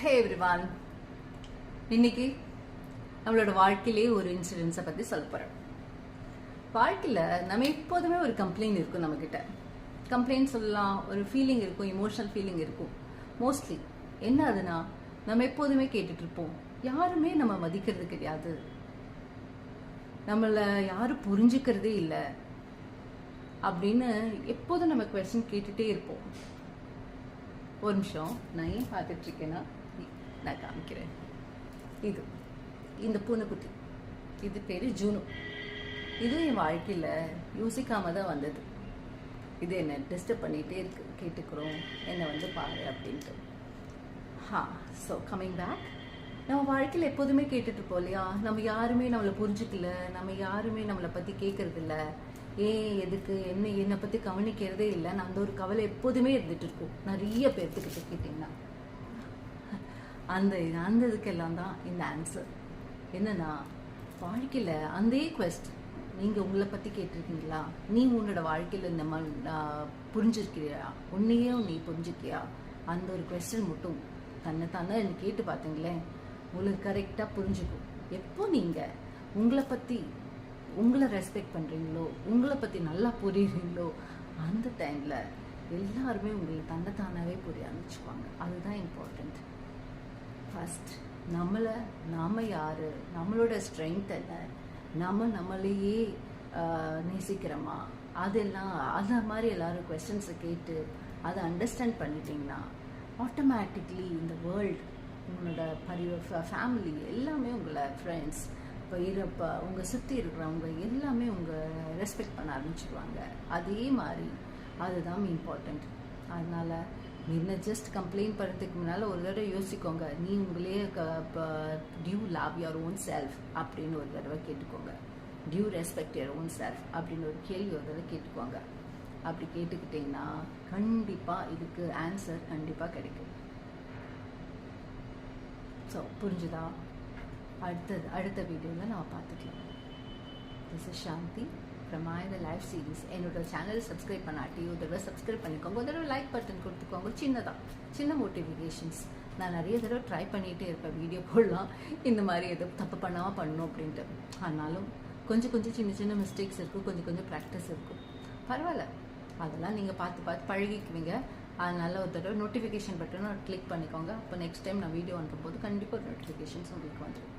ஹே everyone இன்னைக்கு நம்மளோட வாழ்க்கையிலே ஒரு இன்சிடென்ஸை பற்றி சொல்ல போகிறோம் வாழ்க்கையில் நம்ம எப்போதுமே ஒரு கம்ப்ளைண்ட் இருக்கும் நம்மக்கிட்ட கம்ப்ளைண்ட் சொல்லலாம் ஒரு ஃபீலிங் இருக்கும் இமோஷனல் ஃபீலிங் இருக்கும். மோஸ்ட்லி என்ன அதுனா நம்ம எப்போதுமே கேட்டுட்ருப்போம் யாருமே நம்ம மதிக்கிறது கிடையாது. நம்மளை யாரும் புரிஞ்சுக்கிறதே இல்லை. அப்படின்னு எப்போதும் நம்ம கொஸ்டின் கேட்டுகிட்டே இருப்போம். ஒரு நிமிஷம் நான் ஏன் பார்த்துட்ருக்கேன்னா நான் காமிக்கிறேன் இது இந்த பூனைக்குட்டி. இது பேர் ஜூனு. இது என் வாழ்க்கையில் யோசிக்காம தான் வந்தது. இது என்னை டிஸ்டர்ப் பண்ணிகிட்டே இருக்கு கேட்டுக்கிறோம். என்னை வந்து பாரு அப்படின்ட்டு. ஹா ஸோ கம்மிங் பேக் நம்ம வாழ்க்கையில் எப்போதுமே கேட்டுட்ருப்போம் இல்லையா? நம்ம யாருமே நம்மளை புரிஞ்சுக்கல. நம்ம யாருமே நம்மளை பற்றி கேட்கறது ஏன் எதுக்கு என்ன என்னை பற்றி கவனிக்கிறதே இல்லை. நான் அந்த ஒரு கவலை எப்போதுமே இருந்துகிட்டு இருக்கும். நிறைய பேர்த்துக்கிட்ட கேட்டிங்கன்னா. அந்த அந்த இதுக்கெல்லாம் தான் இந்த ஆன்சர் என்னன்னா வாழ்க்கையில் அந்த கொஸ்ட் நீங்கள் உங்களை பற்றி கேட்டிருக்கீங்களா? நீ உன்னோட வாழ்க்கையில் இந்த மாதிரி புரிஞ்சிருக்கிறியா? உன்னையே நீ புரிஞ்சுக்கியா அந்த ஒரு கொஸ்டின் மட்டும் தன்னை தானே கேட்டு பார்த்தீங்களேன் உங்களுக்கு கரெக்டாக புரிஞ்சுக்கும். எப்போ நீங்கள் உங்களை பற்றி உங்களை ரெஸ்பெக்ட் பண்ணுறீங்களோ உங்களை பற்றி நல்லா புரியுறீங்களோ அந்த டைமில் எல்லாருமே உங்களை தன்னைத்தானாவே புரிய ஆரம்பிச்சுக்குவாங்க. அதுதான் இம்பார்ட்டண்ட் ஃபஸ்ட் நம்மளை நாம் யார்? நம்மளோட ஸ்ட்ரென்த் என்ன? நம்ம நம்மளையே நேசிக்கிறோமா? அதெல்லாம் அந்த மாதிரி எல்லாரும் கொஸ்டின்ஸை கேட்டு அதை அண்டர்ஸ்டாண்ட் பண்ணிட்டீங்கன்னா ஆட்டோமேட்டிக்லி இந்த வேர்ல்ட் உங்களோட பரி ஃபேமிலி எல்லாமே உங்களை ஃப்ரெண்ட்ஸ் இப்போ இருப்ப உங்கள் சுற்றி இருக்கிறவங்க எல்லாமே உங்கள் ரெஸ்பெக்ட் பண்ண ஆரம்பிச்சிடுவாங்க அதே மாதிரி அதுதான் இம்பார்ட்டண்ட் அதனால் என்ன ஜஸ்ட் கம்ப்ளைண்ட் பண்ணுறதுக்கு முன்னால் ஒரு தடவை யோசிக்கோங்க. நீ உங்களே do you love your own self அப்படின்னு ஒரு தடவை கேட்டுக்கோங்க. Do you respect your own self அப்படின்னு ஒரு கேள்வி ஒரு தடவை கேட்டுக்கோங்க. அப்படி கேட்டுக்கிட்டிங்கன்னா கண்டிப்பாக இதுக்கு ஆன்சர் கண்டிப்பாக கிடைக்கும். ஸோ புரிஞ்சுதா? அடுத்தது அடுத்த வீடியோவில் நான் பார்த்துக்கலாம். திஸ் இஸ் சாந்தி அப்புறமா இந்த லைஃப் சீரிஸ் என்னோட சேனல் சப்ஸ்கிரைப் பண்ணாட்டி ஒரு தடவை சப்ஸ்கிரைப் பண்ணிக்கோங்க. ஒரு தடவை லைக் பட்டன் கொடுத்துக்கோங்க. சின்னதாக சின்ன மோட்டிஃபிகேஷன்ஸ் நான் நிறைய தடவை ட்ரை பண்ணிகிட்டே இருப்பேன். வீடியோ போடலாம். இந்த மாதிரி எதுவும் தப்பு பண்ணாமல் பண்ணணும் அப்படின்ட்டு. ஆனாலும் கொஞ்சம் கொஞ்சம் சின்ன சின்ன மிஸ்டேக்ஸ் இருக்கும். கொஞ்சம் கொஞ்சம் ப்ராக்டிஸ் இருக்கும். பரவாயில்ல. அதெல்லாம் நீங்கள் பார்த்து பார்த்து பழகிக்குவீங்க. அதனால் ஒரு தடவை நோட்டிஃபிகேஷன் பட்டனை கிளிக் பண்ணிக்கோங்க. அப்போ நெக்ஸ்ட் டைம் நான் வீடியோ அனுப்பும்போது கண்டிப்பாக ஒரு நோட்டிஃபிகேஷன்ஸ் உங்களுக்கு வந்துடும்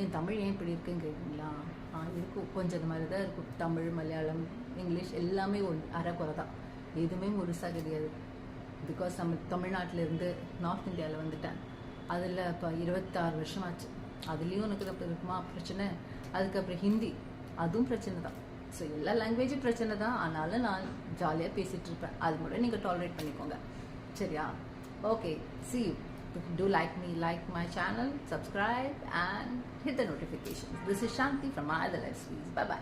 என் தமிழ் ஏன் இப்படி இருக்குன்னு கேட்குறீங்களா ஆ இருக்கும் கொஞ்சம் அது மாதிரி தான் இருக்கும் தமிழ் மலையாளம் இங்கிலீஷ் எல்லாமே ஒன் அரைக்குறை தான் எதுவுமே முழுசாக கிடையாது. பிகாஸ் நம்ம தமிழ்நாட்டிலேருந்து நார்த் இந்தியாவில் வந்துட்டேன். அதில் இப்போ இருபத்தாறு வருஷம் ஆச்சு அதுலேயும் எனக்கு இப்போ இருக்குமா? பிரச்சனை. அதுக்கப்புறம் ஹிந்தி. அதுவும் பிரச்சனை தான். ஸோ எல்லா லாங்குவேஜும் பிரச்சனை தான். ஆனாலும் நான் ஜாலியாக பேசிகிட்டு இருப்பேன். அது மட்டும் நீங்கள் டாலரேட் பண்ணிக்கோங்க. சரியா? Okay see you do like me like my channel subscribe and hit the notifications. This is shanti from my other life bye bye